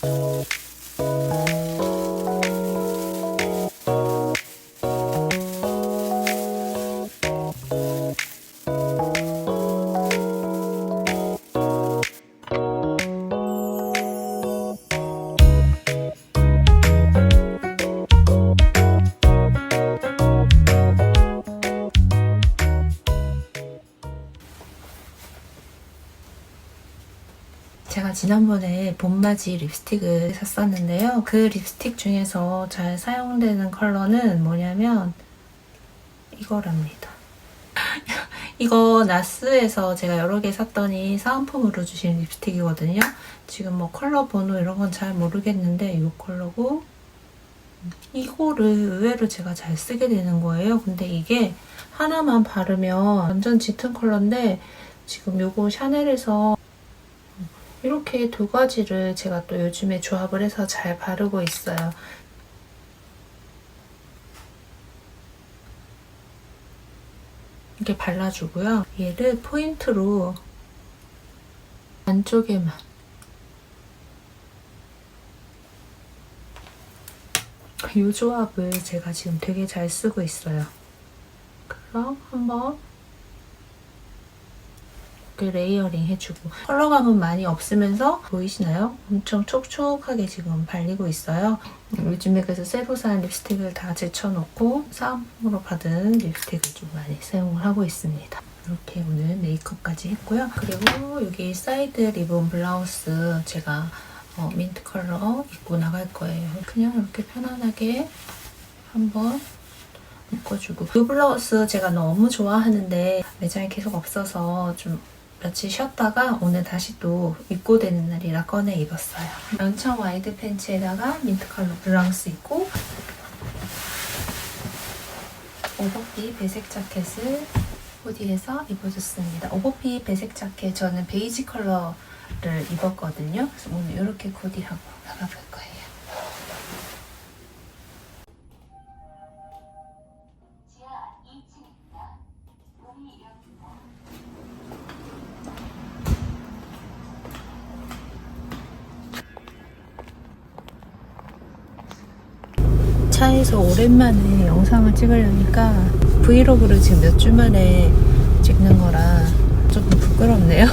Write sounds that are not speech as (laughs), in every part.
제 봄맞이 립스틱을 샀었는데요. 그 립스틱 중에서 잘 사용되는 컬러는 뭐냐면 이거랍니다. (laughs) 이거 나스에서 제가 여러 개 샀더니 사은품으로 주신 립스틱이거든요. 지금 뭐 컬러 번호 이런 건 잘 모르겠는데 이 컬러고 이거를 의외로 제가 잘 쓰게 되는 거예요. 근데 이게 하나만 바르면 완전 짙은 컬러인데 지금 요거 샤넬에서 이렇게 두 가지를 제가 또 요즘에 조합을 해서 잘 바르고 있어요. 이렇게 발라주고요. 얘를 포인트로 안쪽에만 이 조합을 제가 지금 되게 잘 쓰고 있어요. 그럼 한번 이렇게 레이어링 해주고 컬러감은 많이 없으면서 보이시나요? 엄청 촉촉하게 지금 발리고 있어요. 요즘에 그래서 새로 산 립스틱을 다 제쳐놓고 사은품으로 받은 립스틱을 좀 많이 사용을 하고 있습니다. 이렇게 오늘 메이크업까지 했고요. 그리고 여기 사이드 리본 블라우스 제가 어, 민트 컬러 입고 나갈 거예요. 그냥 이렇게 편안하게 한번 묶어주고 이 블라우스 제가 너무 좋아하는데 매장에 계속 없어서 좀 며칠 쉬었다가 오늘 다시 또 입고 되는 날이라 꺼내 입었어요. 연청 와이드 팬츠에다가 민트 컬러 블라우스 입고 오버핏 배색 자켓을 코디해서 입어줬습니다. 오버핏 배색 자켓 저는 베이지 컬러를 입었거든요. 그래서 오늘 이렇게 코디하고 나가볼 거예요. 차에서 오랜만에 영상을 찍으려니까 브이로그를 지금 몇 주 만에 찍는 거라 조금 부끄럽네요.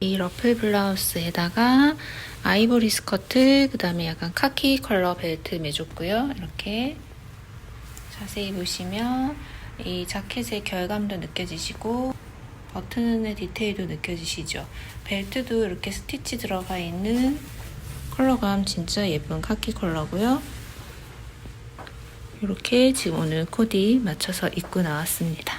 이 러플 블라우스에다가 아이보리 스커트, 그 다음에 약간 카키 컬러 벨트 매줬고요. 이렇게 자세히 보시면 이 자켓의 결감도 느껴지시고 버튼의 디테일도 느껴지시죠. 벨트도 이렇게 스티치 들어가 있는 컬러감 진짜 예쁜 카키 컬러고요. 이렇게 지금 오늘 코디 맞춰서 입고 나왔습니다.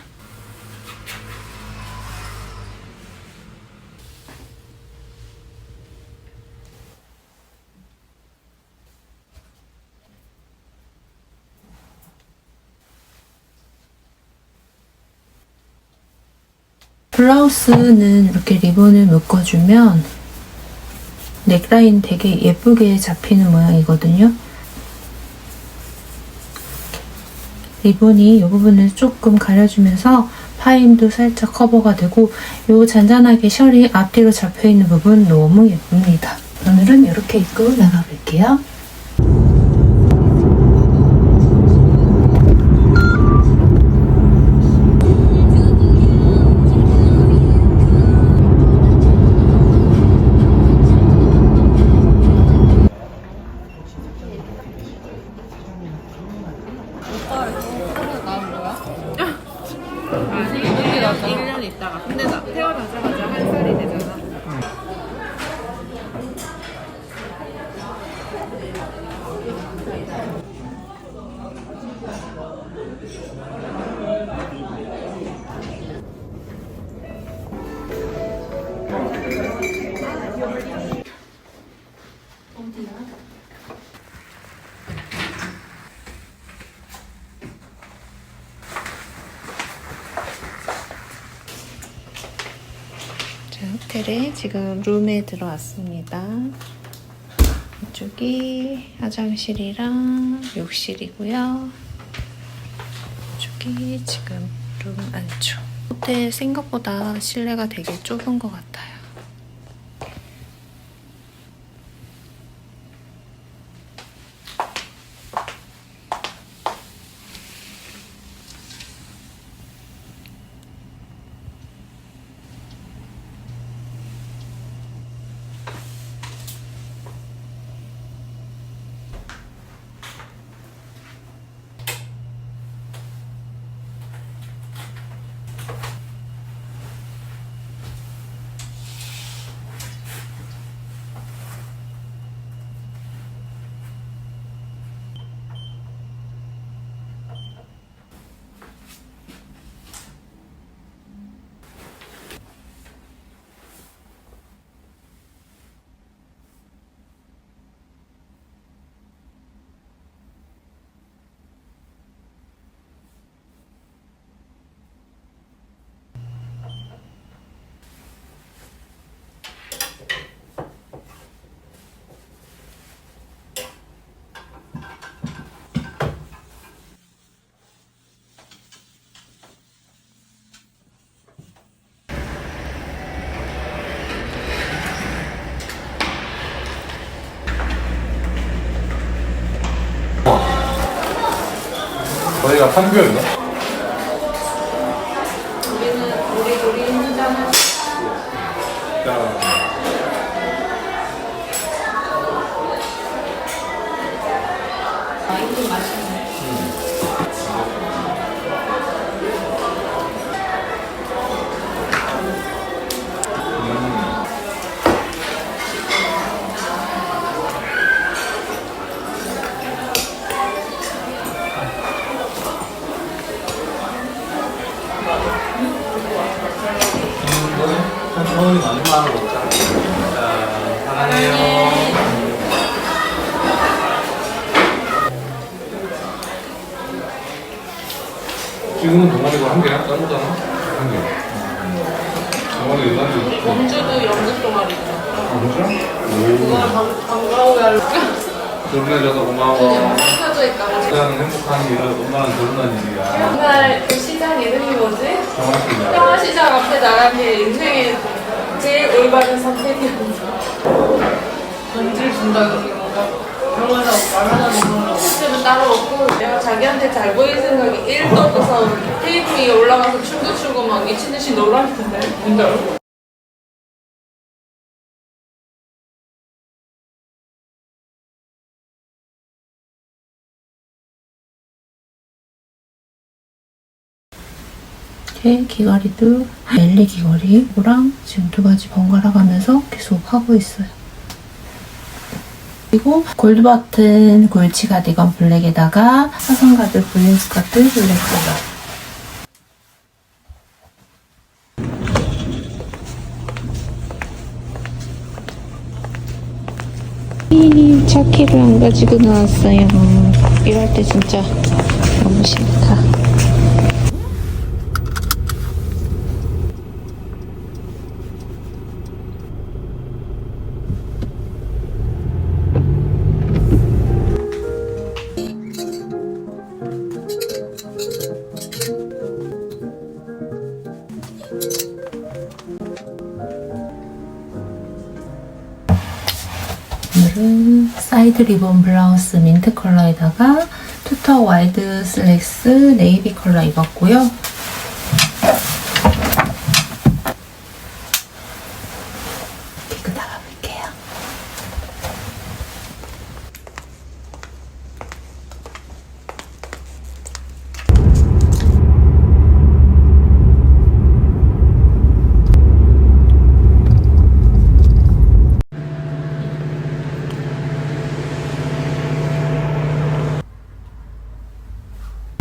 블라우스는 이렇게 리본을 묶어주면 넥라인 되게 예쁘게 잡히는 모양이거든요. 리본이 이 부분을 조금 가려주면서 파임도 살짝 커버가 되고 이 잔잔하게 셔리 앞뒤로 잡혀있는 부분 너무 예쁩니다. 오늘은 이렇게 입고 나가볼게요. 자, 호텔에 지금 룸에 들어왔습니다. 이쪽이 화장실이랑 욕실이고요. 이쪽이 지금 룸 안쪽. 호텔 생각보다 실내가 되게 좁은 것 같아요. 저희가 판교인가? 우리는 우리 우리 혼자는 자, 천천히 마지막으로 먹자. 자, 사랑해요. 지금은 동아리가 한 개야? 따로잖아? 한 개. 동아리 일반적으로. 공주도 연극 동아리. 아, 진짜? 오. 반가워요. 결혼해줘서 고마워. 사줘 있다. 가장 행복한 일은 엄마는 결혼한 일이야. 옛날 그 시장 이름이 뭐지? 정확히 평화시장 앞에 나간 게 인생의 올바른 선택이었어. 전지를 준다 여기 뭔가 그러면서 말하자면 뭔가 호텔은 따로 없고 내가 자기한테 잘 보일 생각이 1도 없어서 테이블 위에 올라가서 춤도 추고 막 미친 듯이 놀았는데 뭔지 이렇게 귀걸이도 멜리 귀걸이랑 지금 두 가지 번갈아 가면서 계속 하고 있어요. 그리고 골드 버튼 골치 가디건 블랙에다가 사선 가드 볼링 스커트 블랙 컬러. 이 차키를 안 가지고 나왔어요. 이럴 때 진짜 너무 싫다. 사이드 리본 블라우스 민트 컬러에다가 투터 와이드 슬랙스 네이비 컬러 입었고요.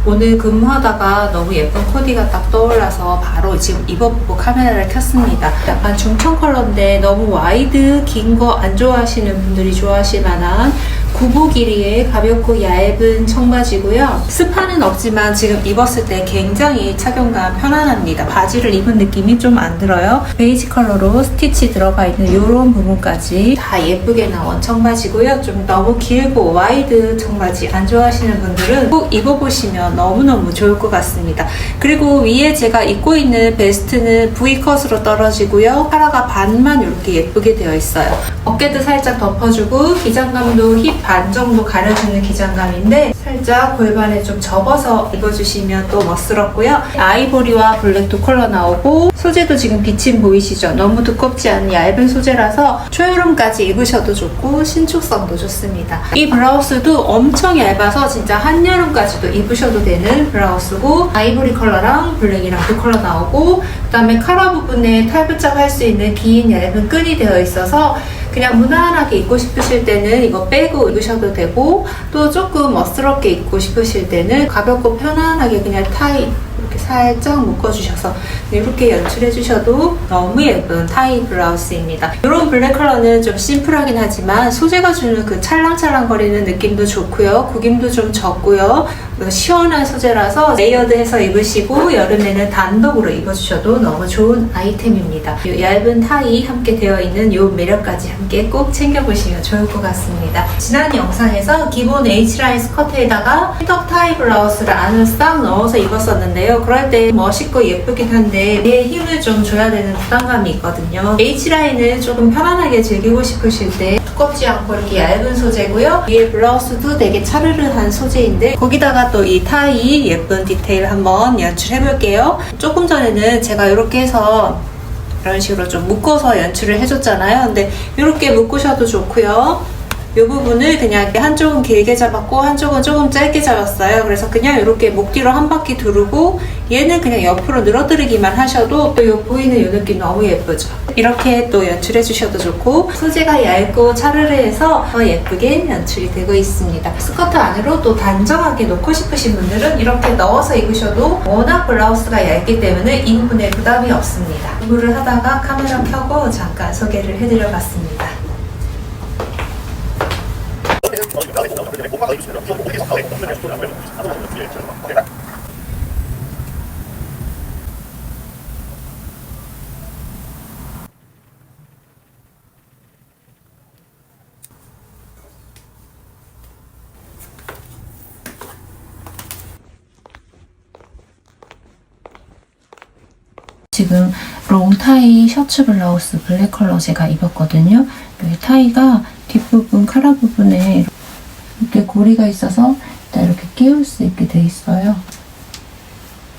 오늘 근무하다가 너무 예쁜 코디가 딱 떠올라서 바로 지금 입어보고 카메라를 켰습니다. 약간 중청 컬러인데 너무 와이드 긴 거 안 좋아하시는 분들이 좋아하실 만한 구보 길이의 가볍고 얇은 청바지고요. 스파는 없지만 지금 입었을 때 굉장히 착용감 편안합니다. 바지를 입은 느낌이 좀 안 들어요. 베이지 컬러로 스티치 들어가 있는 이런 부분까지 다 예쁘게 나온 청바지고요. 좀 너무 길고 와이드 청바지 안 좋아하시는 분들은 꼭 입어보시면 너무너무 좋을 것 같습니다. 그리고 위에 제가 입고 있는 베스트는 V컷으로 떨어지고요. 카라가 반만 이렇게 예쁘게 되어 있어요. 어깨도 살짝 덮어주고 기장감도 힙반 정도 가려주는 기장감인데 살짝 골반에 좀 접어서 입어주시면 또 멋스럽고요. 아이보리와 블랙 두 컬러 나오고 소재도 지금 비침 보이시죠? 너무 두껍지 않은 얇은 소재라서 초여름까지 입으셔도 좋고 신축성도 좋습니다. 이 블라우스도 엄청 얇아서 진짜 한여름까지도 입으셔도 되는 블라우스고 아이보리 컬러랑 블랙이랑 두 컬러 나오고 그 다음에 카라 부분에 탈부착 할 수 있는 긴 얇은 끈이 되어 있어서 그냥 무난하게 입고 싶으실 때는 이거 빼고 입으셔도 되고 또 조금 멋스럽게 입고 싶으실 때는 가볍고 편안하게 그냥 타이 이렇게 살짝 묶어주셔서 이렇게 연출해 주셔도 너무 예쁜 타이 블라우스입니다. 이런 블랙 컬러는 좀 심플하긴 하지만 소재가 주는 그 찰랑찰랑거리는 느낌도 좋고요. 구김도 좀 적고요. 시원한 소재라서 레이어드해서 입으시고 여름에는 단독으로 입어주셔도 너무 좋은 아이템입니다. 이 얇은 타이 함께 되어 있는 이 매력까지 함께 꼭 챙겨보시면 좋을 것 같습니다. 지난 영상에서 기본 H라인 스커트에다가 턱 타이 블라우스를 안을 싹 넣어서 입었었는데요. 그럴 때 멋있고 예쁘긴 한데 내 힘을 좀 줘야 되는 부담감이 있거든요. H라인을 조금 편안하게 즐기고 싶으실 때 두껍지 않고 이렇게 얇은 소재고요. 위에 블라우스도 되게 차르르한 소재인데 거기다가 또 이 타이 예쁜 디테일 한번 연출해 볼게요. 조금 전에는 제가 이렇게 해서 이런 식으로 좀 묶어서 연출을 해줬잖아요. 근데 이렇게 묶으셔도 좋고요. 이 부분을 그냥 이렇게 한쪽은 길게 잡았고 한쪽은 조금 짧게 잡았어요. 그래서 그냥 이렇게 목 뒤로 한 바퀴 두르고 얘는 그냥 옆으로 늘어뜨리기만 하셔도 또이 보이는 이 느낌 너무 예쁘죠. 이렇게 또 연출해 주셔도 좋고 소재가 얇고 차르르해서 더 예쁘게 연출이 되고 있습니다. 스커트 안으로 또 단정하게 놓고 싶으신 분들은 이렇게 넣어서 입으셔도 워낙 블라우스가 얇기 때문에 이 부분에 부담이 없습니다. 공부를 하다가 카메라 켜고 잠깐 소개를 해드려 봤습니다. 지금 롱타이 셔츠 블라우스 블랙 컬러 제가 입었거든요. 여기 타이가 뒷부분 카라 부분에 이렇게 고리가 있어서 이렇게 끼울 수 있게 돼 있어요.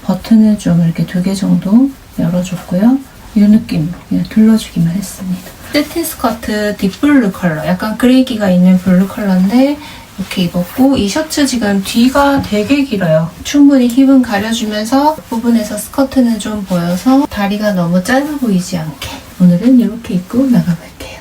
버튼을 좀 이렇게 두 개 정도 열어줬고요. 이 느낌으로 그냥 둘러주기만 했습니다. 세틴 스커트 딥블루 컬러, 약간 그레이기가 있는 블루 컬러인데 이렇게 입었고 이 셔츠 지금 뒤가 되게 길어요. 충분히 힙은 가려주면서 부분에서 스커트는 좀 보여서 다리가 너무 짧아 보이지 않게 오늘은 이렇게 입고 나가볼게요.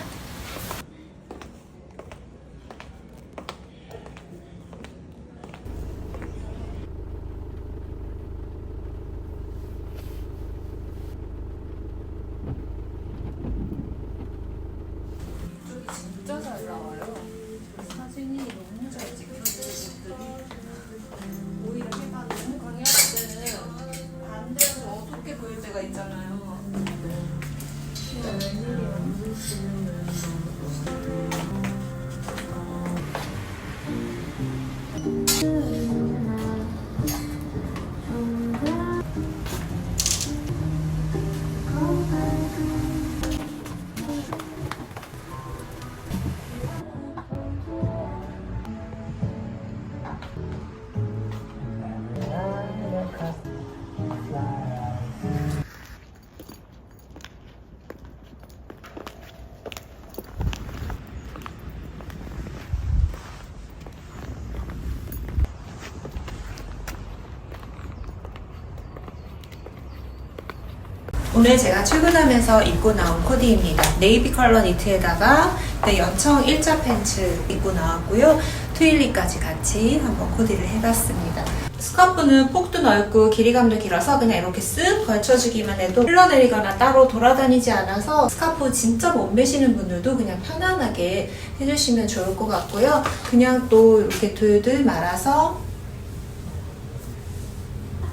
오늘 제가 출근하면서 입고 나온 코디입니다. 네이비 컬러 니트에다가 네, 연청 일자 팬츠 입고 나왔고요. 트윌리까지 같이 한번 코디를 해봤습니다. 스카프는 폭도 넓고 길이감도 길어서 그냥 이렇게 쓱 걸쳐주기만 해도 흘러내리거나 따로 돌아다니지 않아서 스카프 진짜 못 매시는 분들도 그냥 편안하게 해주시면 좋을 것 같고요. 그냥 또 이렇게 둘둘 말아서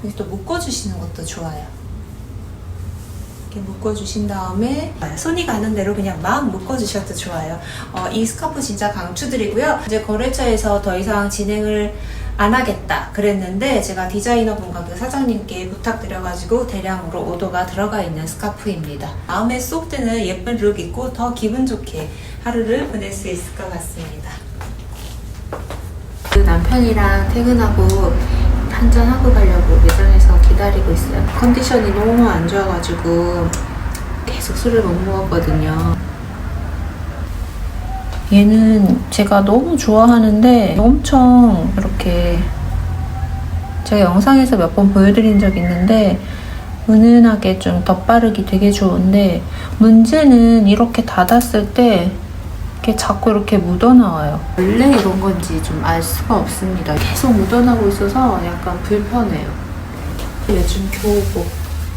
이렇게 또 묶어주시는 것도 좋아요. 이렇게 묶어주신 다음에 손이 가는 대로 그냥 막 묶어주셔도 좋아요. 어, 이 스카프 진짜 강추드리고요. 이제 거래처에서 더 이상 진행을 안 하겠다 그랬는데 제가 디자이너 분과 그 사장님께 부탁드려가지고 대량으로 오더가 들어가 있는 스카프입니다. 마음에 쏙 드는 예쁜 룩 입고 더 기분 좋게 하루를 보낼 수 있을 것 같습니다. 그 남편이랑 퇴근하고 한잔하고 가려고 매장에서 기다리고 있어요. 컨디션이 너무 안 좋아가지고 계속 술을 못 먹었거든요. 얘는 제가 너무 좋아하는데 엄청 이렇게 제가 영상에서 몇 번 보여드린 적 있는데 은은하게 좀 덧바르기 되게 좋은데 문제는 이렇게 닫았을 때 이렇게 자꾸 이렇게 묻어나와요. 원래 이런 건지 좀 알 수가 없습니다. 계속 묻어나고 있어서 약간 불편해요. 요즘 교복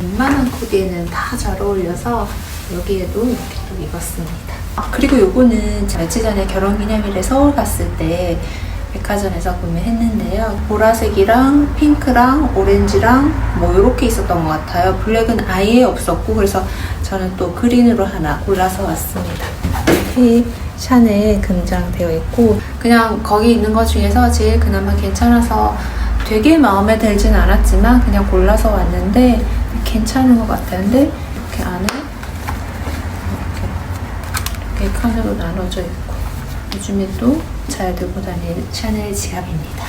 웬만한 코디에는 다 잘 어울려서 여기에도 이렇게 또 입었습니다. 아, 그리고 요거는 며칠 전에 결혼기념일에 서울 갔을 때 백화점에서 구매했는데요. 보라색이랑 핑크랑 오렌지랑 뭐 이렇게 있었던 것 같아요. 블랙은 아예 없었고 그래서 저는 또 그린으로 하나 골라서 왔습니다. 이렇게 샤넬 금장되어 있고 그냥 거기 있는 것 중에서 제일 그나마 괜찮아서 되게 마음에 들진 않았지만 그냥 골라서 왔는데 괜찮은 것. 근데 이렇게 안에 이렇게, 이렇게 칸으로 나눠져 있고 요즘에 또 잘 들고 다니는 샤넬 지갑입니다.